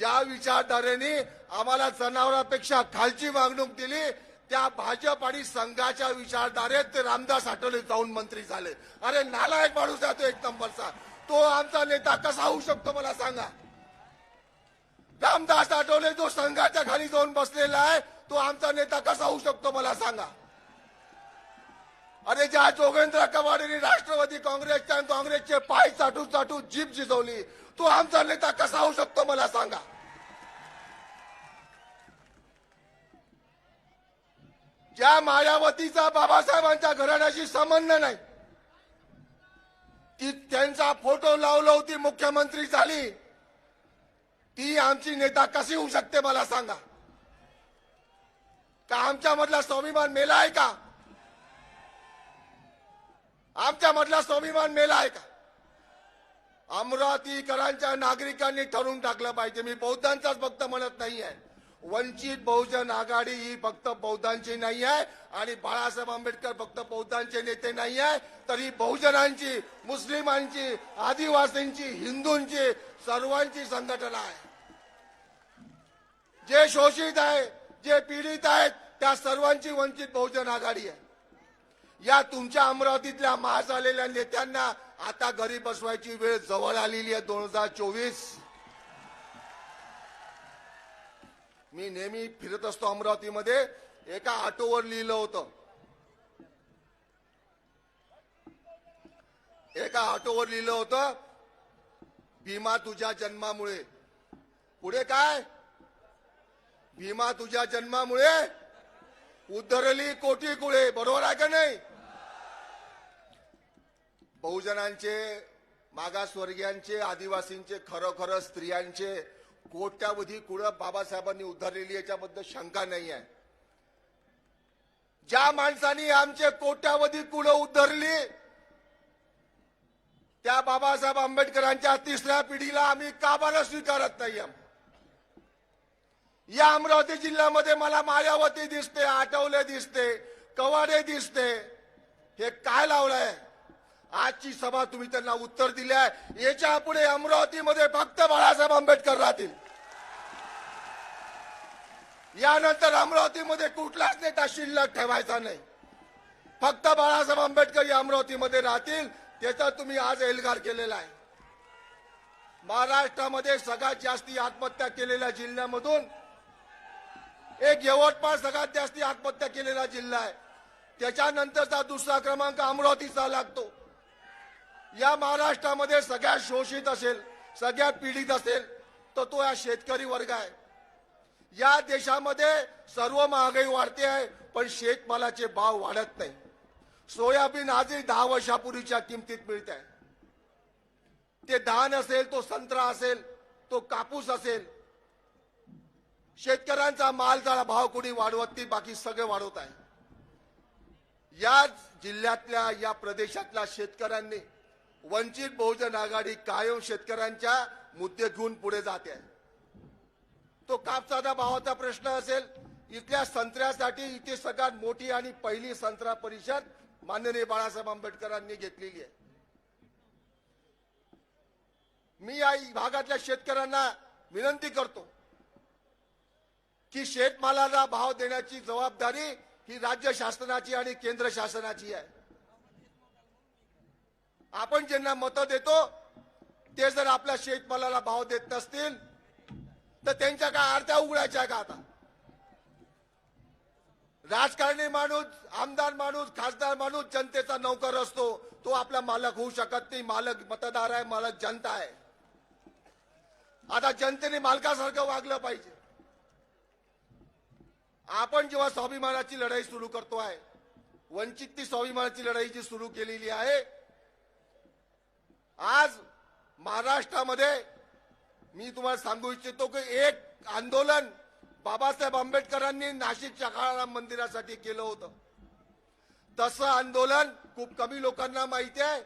ज्या विचारधारेने आम्हाला जनावरांपेक्षा खालची वागणूक दिली त्या भाजप आणि संघाच्या विचारधारेत ते रामदास आठवले जाऊन मंत्री झाले. अरे नालायक माणूस आहे तो एक नंबरचा. तो आमचा नेता कसा होऊ शकतो मला सांगा? रामदास आठवले जो संघाच्या खाली जाऊन बसलेला आहे तो आमचा नेता कसा होऊ शकतो मला सांगा? अरे ज्या जोगेंद्र कवाडेने राष्ट्रवादी काँग्रेसच्या आणि काँग्रेसचे पाय चाटू चाटू जीप जिजवली तो आमचा नेता कसा होऊ शकतो मला सांगा. ज्या मायावतीचा बाबासाहेबांच्या घराण्याशी संबंध नाही ती त्यांचा फोटो लावला होती मुख्यमंत्री झाली ती आमची नेता कशी होऊ शकते मला सांगा. का आमच्यामधला स्वाभिमान मेला आहे का? आमच्या मधला स्वाभिमान मेला आहे का? अमरावतीकरांच्या नागरिकांनी ठरवून टाकलं पाहिजे. मी बौद्धांचाच फक्त म्हणत नाही आहे वंचित बहुजन आघाडी ही फक्त बौद्धांची नाही आहे आणि बाळासाहेब आंबेडकर फक्त बौद्धांचे नेते नाही आहे तर ही बहुजनांची मुस्लिमांची आदिवासींची हिंदूंची सर्वांची संघटना आहे. जे शोषित आहे जे पीडित आहेत त्या सर्वांची वंचित बहुजन आघाडी आहे. या तुमच्या अमरावतीतल्या मास आलेल्या नेत्यांना आता घरी बसवायची वेळ जवळ आलेली आहे दोन हजार चोवीस. मी नेहमी फिरत असतो अमरावतीमध्ये. एका ऑटोवर लिहिलं होतं. एका ऑटोवर लिहिलं होतं भीमा तुझ्या जन्मामुळे. पुढे काय? भीमा तुझ्या जन्मामुळे उद्धरली कोटी कुळे. बरोबर आहे का नाही? बहुजनांचे मागासवर्गीयांचे आदिवासींचे खरोखर स्त्रियांचे कोट्यावधी कुळं बाबासाहेबांनी उद्धारलेली याच्याबद्दल शंका नाही आहे. ज्या माणसांनी आमचे कोट्यावधी कुळं उद्धरली त्या बाबासाहेब आंबेडकरांच्या तिसऱ्या पिढीला आम्ही काबाला स्वीकारत नाही या अमरावती जिल्ह्यामध्ये मला मायावती दिसते आठवले दिसते कवाडे दिसते. हे काय लावलंय? आजची सभा तुम्ही त्यांना उत्तर दिले आहे. याच्यापुढे अमरावतीमध्ये फक्त बाळासाहेब आंबेडकर राहतील. यानंतर अमरावतीमध्ये कुठलाच नेता शिल्लक ठेवायचा नाही. फक्त बाळासाहेब आंबेडकर या अमरावतीमध्ये राहतील त्याचा तुम्ही आज एल्गार केलेला आहे. महाराष्ट्रामध्ये सगळ्यात जास्ती आत्महत्या केलेल्या जिल्ह्यामधून एक यवतमाळ सगळ्यात जास्ती आत्महत्या केलेला जिल्हा आहे. त्याच्यानंतरचा दुसरा क्रमांक अमरावतीचा लागतो. या महाराष्ट्रामध्ये सगळ्यात शोषित असेल सगळ्यात पीडित असेल तर तो या शेतकरी वर्ग आहे. या देशामध्ये सर्व महागाई वाढते आहे पण शेतमालाचे भाव वाढत नाही. सोयाबीन आजही दहा वर्षापूर्वीच्या किमतीत मिळत आहे. ते धान असेल तो संत्रा असेल तो कापूस असेल शेतकऱ्यांचा मालचा भाव कोणी वाढवत नाही बाकी सगळे वाढवत आहे. याच जिल्ह्यातल्या या प्रदेशातल्या शेतकऱ्यांनी वंचित बहुजन आघाडी कायम शेतकऱ्यांच्या मुद्दे घेऊन पुढे जाते. आहे तो कापसाचा भावाचा प्रश्न असेल इथल्या संत्र्यासाठी इथे सगळ्यात मोठी आणि पहिली संत्रा परिषद माननीय बाळासाहेब आंबेडकरांनी घेतलेली आहे. मी या भागातल्या शेतकऱ्यांना विनंती करतो की शेतमालाला भाव देण्याची जबाबदारी ही राज्य शासनाची आणि केंद्र शासनाची आहे. आपण ज्यांना मतं देतो ते जर आपल्या शेतमालाला भाव देत नसतील तर त्यांच्या काय आरत्या उघडायच्या का आता? राजकारणी माणूस आमदार माणूस खासदार माणूस जनतेचा नौकर असतो तो आपला मालक होऊ शकत नाही. मालक मतदार आहे मालक जनता आहे. आता जनतेने मालकासारखं वागलं पाहिजे. आपण जेव्हा स्वाभिमानाची लढाई सुरू करतो आहे वंचित ती स्वाभिमानाची लढाई जी सुरू केलेली आहे आज महाराष्ट्रामध्ये मी तुम्हाला सांगू इच्छितो की एक आंदोलन बाबासाहेब आंबेडकरांनी नाशिकच्या काळाराम मंदिरासाठी केलं होतं. तसं आंदोलन खूप कमी लोकांना माहिती आहे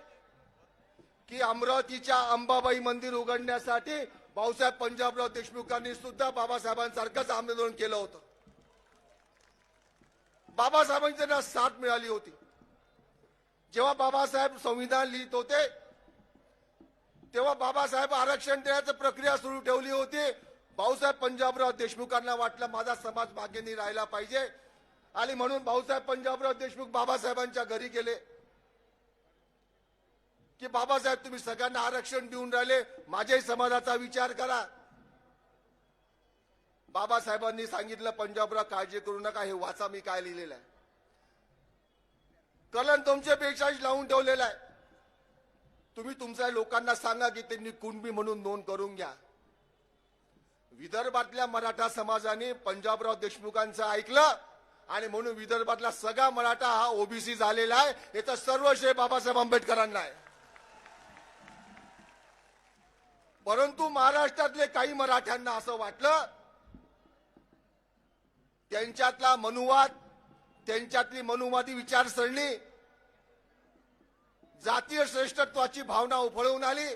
की अमरावतीच्या अंबाबाई मंदिर उघडण्यासाठी भाऊसाहेब पंजाबराव देशमुखांनी सुद्धा बाबासाहेबांसारखंच आंदोलन केलं होतं. बाबासाहेबांची त्यांना साथ मिळाली होती. जेव्हा बाबासाहेब संविधान लिहित होते तेव्हा बाबासाहेब आरक्षण देण्याची प्रक्रिया सुरू ठेवली होती. भाऊसाहेब पंजाबराव देशमुखांना वाटलं माझा समाज भाग्यनी राहिला पाहिजे. आणि म्हणून भाऊसाहेब पंजाबराव देशमुख बाबासाहेबांच्या घरी गेले. की बाबासाहेब तुम्ही सगळ्यांना आरक्षण देऊन राहिले. माझ्याही समाजाचा विचार करा. बाबासाहेबांनी सांगितलं पंजाबराव काळजी करू नका. हे वाचा मी काय लिहिलेलं आहे. कलन तुमच्या पेक्षा लावून ठेवलेला आहे. तुम्ही तुमच्या लोकांना सांगा की त्यांनी कुणबी म्हणून नोंद करून घ्या. विदर्भातल्या मराठा समाजाने पंजाबराव देशमुखांचं ऐकलं आणि म्हणून विदर्भातला सगळा मराठा हा ओबीसी झालेला आहे. याचा सर्व श्रेय बाबासाहेब आंबेडकरांना आहे. परंतु महाराष्ट्रातले काही मराठ्यांना असं वाटलं त्यांच्यातला मनुवाद त्यांच्यातली मनुवादी विचारसरणी जातीय श्रेष्ठत्वाची भावना उफळून आली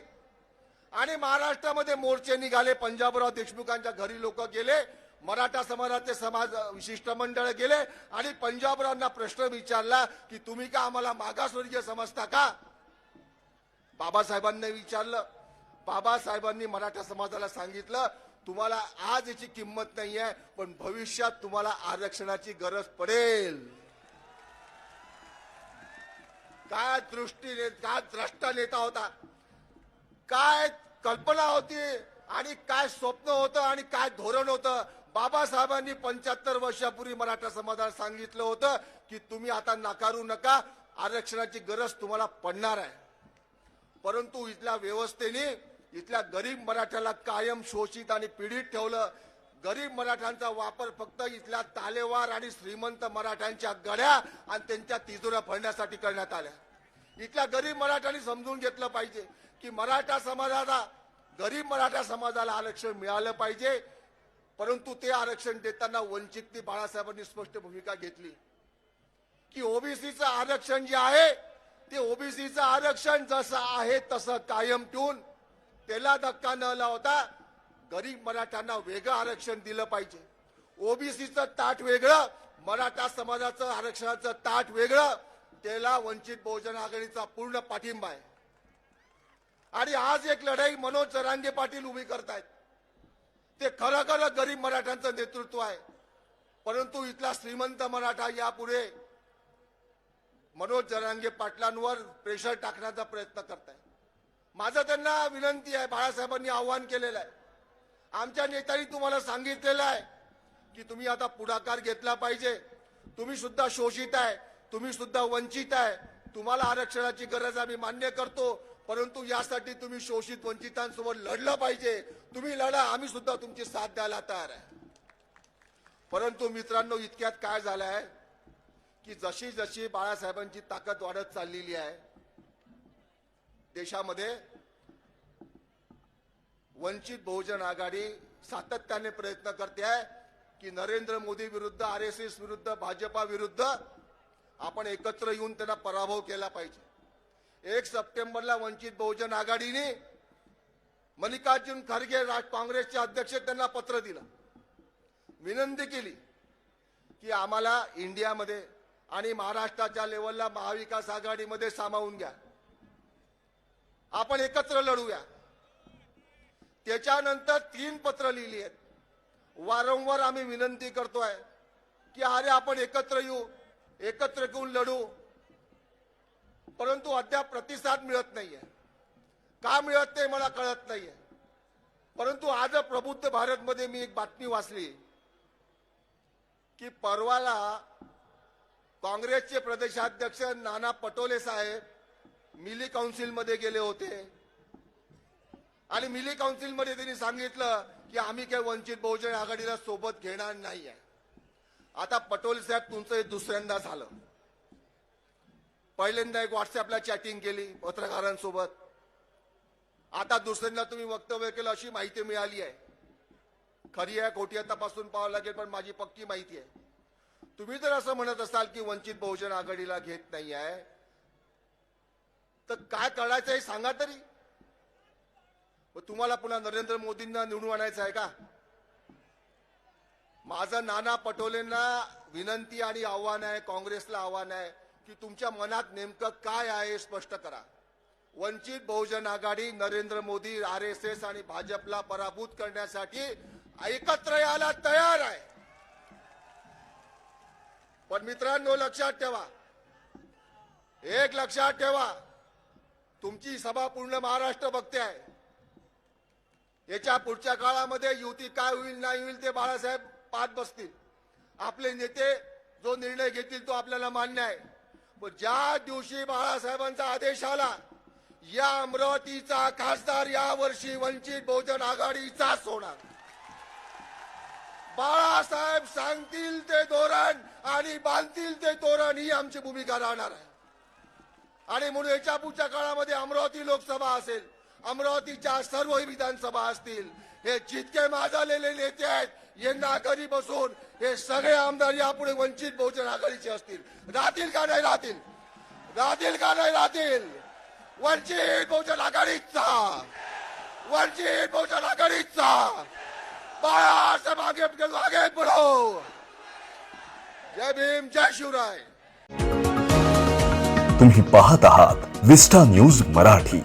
आणि महाराष्ट्रामध्ये मोर्चे निघाले. पंजाबराव देशमुखांच्या घरी लोक गेले. मराठा समाजाचे समाज विशिष्ट मंडळ गेले आणि पंजाबरावांना प्रश्न विचारला की तुम्ही का आम्हाला मागासवर्गीय समजता का? बाबासाहेबांनी विचारलं. बाबासाहेबांनी मराठा समाजाला सांगितलं तुम्हाला आज याची किंमत नाही आहे पण भविष्यात तुम्हाला आरक्षणाची गरज पडेल. काय दृष्टीने काय द्रष्टा नेता होता? काय कल्पना होती आणि काय स्वप्न होतं आणि काय धोरण होतं? बाबासाहेबांनी पंच्याहत्तर वर्षापूर्वी मराठा समाजाला सांगितलं होतं की तुम्ही आता नाकारू नका आरक्षणाची गरज तुम्हाला पडणार आहे. परंतु इथल्या व्यवस्थेने इथल्या गरीब मराठ्याला कायम शोषित आणि पीडित ठेवलं. गरीब मराठ्यांचा वापर फक्त इथल्या तालेवार आणि श्रीमंत मराठ्यांच्या गड्या आणि त्यांच्या तिजोऱ्या भरण्यासाठी करण्यात आल्या. इथल्या गरीब मराठ्यांनी समजून घेतलं पाहिजे की मराठा समाजाला गरीब मराठा समाजाला आरक्षण मिळालं पाहिजे परंतु ते आरक्षण देताना वंचित बाळासाहेबांनी स्पष्ट भूमिका घेतली. की ओबीसीचं आरक्षण जे आहे ते ओबीसीचं आरक्षण जसं आहे तसं कायम ठेवून त्याला धक्का न लावता गरीब मराठ्यांना वेगळं आरक्षण दिलं पाहिजे. ओबीसीचं ताट वेगळं मराठा समाजाचं आरक्षणाचं ताट वेगळं त्याला वंचित बहुजन आघाडीचा पूर्ण पाठिंबा आहे. आणि आज एक लढाई मनोज जरांगे पाटील उभी करतायत. ते खरं खरं गरीब मराठ्यांचं नेतृत्व आहे. परंतु इथला श्रीमंत मराठा यापुढे मनोज जरांगे पाटलांवर प्रेशर टाकण्याचा प्रयत्न करताय माझं त्यांना विनंती आहे बाळासाहेबांनी आव्हान केलेलं आहे. आमच्या नेत्यांनी तुम्हाला सांगितलेलं आहे की तुम्ही आता पुढाकार घेतला पाहिजे. तुम्ही सुद्धा शोषित आहे तुम्ही सुद्धा वंचित आहे. तुम्हाला आरक्षणाची गरज आम्ही मान्य करतो परंतु यासाठी तुम्ही शोषित वंचितांसोबत लढलं पाहिजे. तुम्ही लढा आम्ही सुद्धा तुमची साथ द्यायला तयार आहे. परंतु मित्रांनो इतक्यात काय झालं आहे की जशी जशी बाळासाहेबांची ताकद वाढत चाललेली आहे देशामध्ये वंचित बहुजन आघाडी सातत्याने प्रयत्न करते आहे की नरेंद्र मोदी विरुद्ध आर एस एस विरुद्ध भाजपा विरुद्ध आपण एकत्र येऊन त्यांना पराभव केला पाहिजे. एक सप्टेंबरला वंचित बहुजन आघाडीने मल्लिकार्जुन खरगे राज काँग्रेसचे अध्यक्ष त्यांना पत्र दिलं. विनंती केली की आम्हाला इंडियामध्ये आणि महाराष्ट्राच्या लेवलला महाविकास आघाडीमध्ये सामावून घ्या. आपण एकत्र लढूया. त्याच्यानंतर तीन पत्र लिहिली आहेत. वारंवार आम्ही विनंती करतोय की अरे आपण एकत्र येऊ एकत्र घेऊन लढू. परंतु अद्याप प्रतिसाद मिळत नाहीये. का मिळत नाही मला कळत नाहीये. परंतु आज प्रबुद्ध भारतमध्ये मी एक बातमी वाचली की परवाला काँग्रेसचे प्रदेशाध्यक्ष नाना पटोले साहेब मिली काउन्सिलमध्ये गेले होते. आणि मिली काउन्सिलमध्ये त्यांनी सांगितलं की आम्ही काही वंचित बहुजन आघाडीला सोबत घेणार नाही आहे आता पटोले साहेब तुमचं हे दुसऱ्यांदा झालं. पहिल्यांदा एक व्हॉट्सअपला चॅटिंग केली पत्रकारांसोबत. आता दुसऱ्यांदा तुम्ही वक्तव्य केलं अशी माहिती मिळाली आहे. खरी आहे खोटी आहे तपासून पाहावं लागेल पण माझी पक्की माहिती आहे. तुम्ही जर असं म्हणत असाल की वंचित बहुजन आघाडीला घेत नाही आहे तर काय करायचं हे सांगा तरी. मग तुम्हाला पुन्हा नरेंद्र मोदींना निवडून आणायचं आहे का? माझं नाना पटोलेंना विनंती आणि आव्हान आहे काँग्रेसला आव्हान आहे की तुमच्या मनात नेमकं काय आहे स्पष्ट करा. Vanchit Bahujan Aghadi Narendra Modi R S S आणि भाजपला पराभूत करण्यासाठी एकत्र यायला तयार आहे. पण मित्रांनो लक्षात ठेवा. एक लक्षात ठेवा. तुमची सभा पूर्ण महाराष्ट्र बघते आहे. याच्या पुढच्या काळामध्ये युती काय होईल नाही होईल ते बाळासाहेब पाहत बसतील. आपले नेते जो निर्णय घेतील तो आपल्याला मान्य आहे. पण ज्या दिवशी बाळासाहेबांचा आदेश आला या अमरावतीचा खासदार या वर्षी वंचित बहुजन आघाडीचाच होणार. बाळासाहेब सांगतील ते धोरण आणि बांधतील ते तोरण ही आमची भूमिका राहणार आहे. आणि म्हणून याच्या पुढच्या काळामध्ये अमरावती लोकसभा असेल अमरावतीच्या सर्व विधानसभा असतील. हे जितके आहेत यांना घरी बसून सगळे आमदार वंचित बहुजन असतील. राहतील का नाही राहतील? राहतील का नाही राहतील? वंचित बहुजन आघाडीचा. वंचित बहुजन बाळासाहेब आगे आगे बढो जय भीम, जय शिवराय. तुम्ही पाहत आहात विस्टा न्यूज़ मराठी.